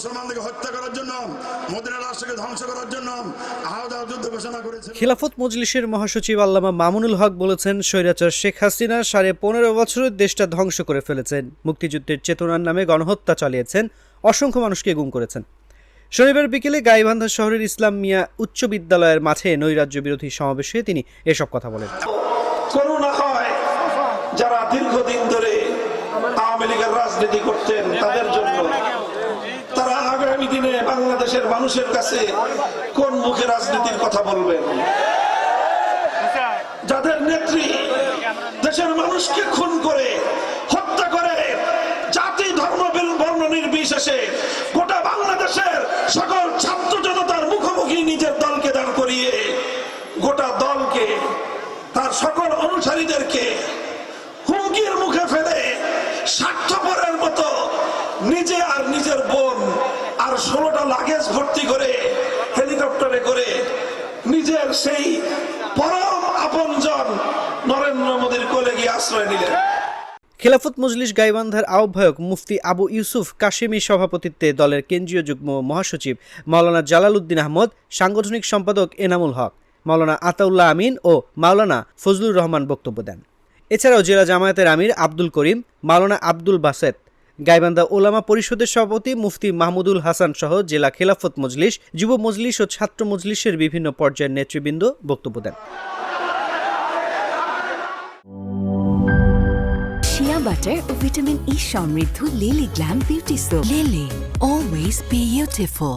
মুসলমানদেরকে হত্যা করার জন্য মদিনা রাষ্ট্রকে ধ্বংস করার জন্য আহত যুদ্ধ ঘোষণা করেছে খিলাফত মজলিসের মহাসচিব আল্লামা মামুনুল হক বলেছেন স্বৈরাচার শেখ হাসিনা সাড়ে পনেরো বছরের দেশটা ধ্বংস করে ফেলেছেন। মুক্তিযুদ্ধের চেতনার নামে গণহত্যা চালিয়েছেন অসংখ্য মানুষকে গুম করেছেন। শনিবার বিকেলে গাইবান্ধা শহরের ইসলাম মিয়া উচ্চ বিদ্যালয়ের মাঠে নৈরাজ্য বিরোধী সমাবেশে তিনি এসব কথা বলেন। করুণা হয় যারা দীর্ঘদিন ধরে আওয়ামী লীগের রাজনীতি করতেন তাদের জন্য বাংলাদেশের মানুষের কাছে কোন মুখে রাজনীতির কথা বলবেন? যাদের নেত্রী দেশের মানুষকে খুন করে, হত্যা করে, জাতি, ধর্ম বর্ণ নির্বিশেষে গোটা বাংলাদেশের সকল ছাত্র জনতার মুখোমুখি নিজের দলকে দাঁড় করিয়ে গোটা দলকে, তার সকল অনুসারীদেরকে হুমকির মুখে ফেলে স্বার্থপরের মতো নিজে আর নিজের বোন আর ষোলোটা লাগেজ ভর্তি করে হেলিকপ্টারে করে নিজের সেই পরম আপনজন নরেন্দ্র মোদীর কোলে গিয়ে আশ্রয় নিলেন। খেলাফত মজলিস গাইবান্ধার আহ্বায়ক মুফতি আবু ইউসুফ কাশেমি সভাপতিত্বে দলের কেন্দ্রীয় যুগ্ম মহাসচিব মাওলানা জালাল উদ্দিন আহমদ, সাংগঠনিক সম্পাদক এনামুল হক, মাওলানা আতাউল্লাহ আমিন ও মাওলানা ফজলুর রহমান বক্তব্য দেন। এছাড়াও জেলা জামায়াতের আমির আব্দুল করিম, মাওলানা আব্দুল বাসেত গাইবান্ধা ওলামা পরিষদের সভাপতি মুফতি মাহমুদুল হাসান সহ জেলা খেলাফত মজলিস, যুব মজলিস ও ছাত্র মজলিসের বিভিন্ন পর্যায়ের নেতৃবৃন্দ বক্তব্য দেন। শিয়া বাটার ও ভিটামিন ই সমৃদ্ধ Lily glam beauty soap Lily always beautiful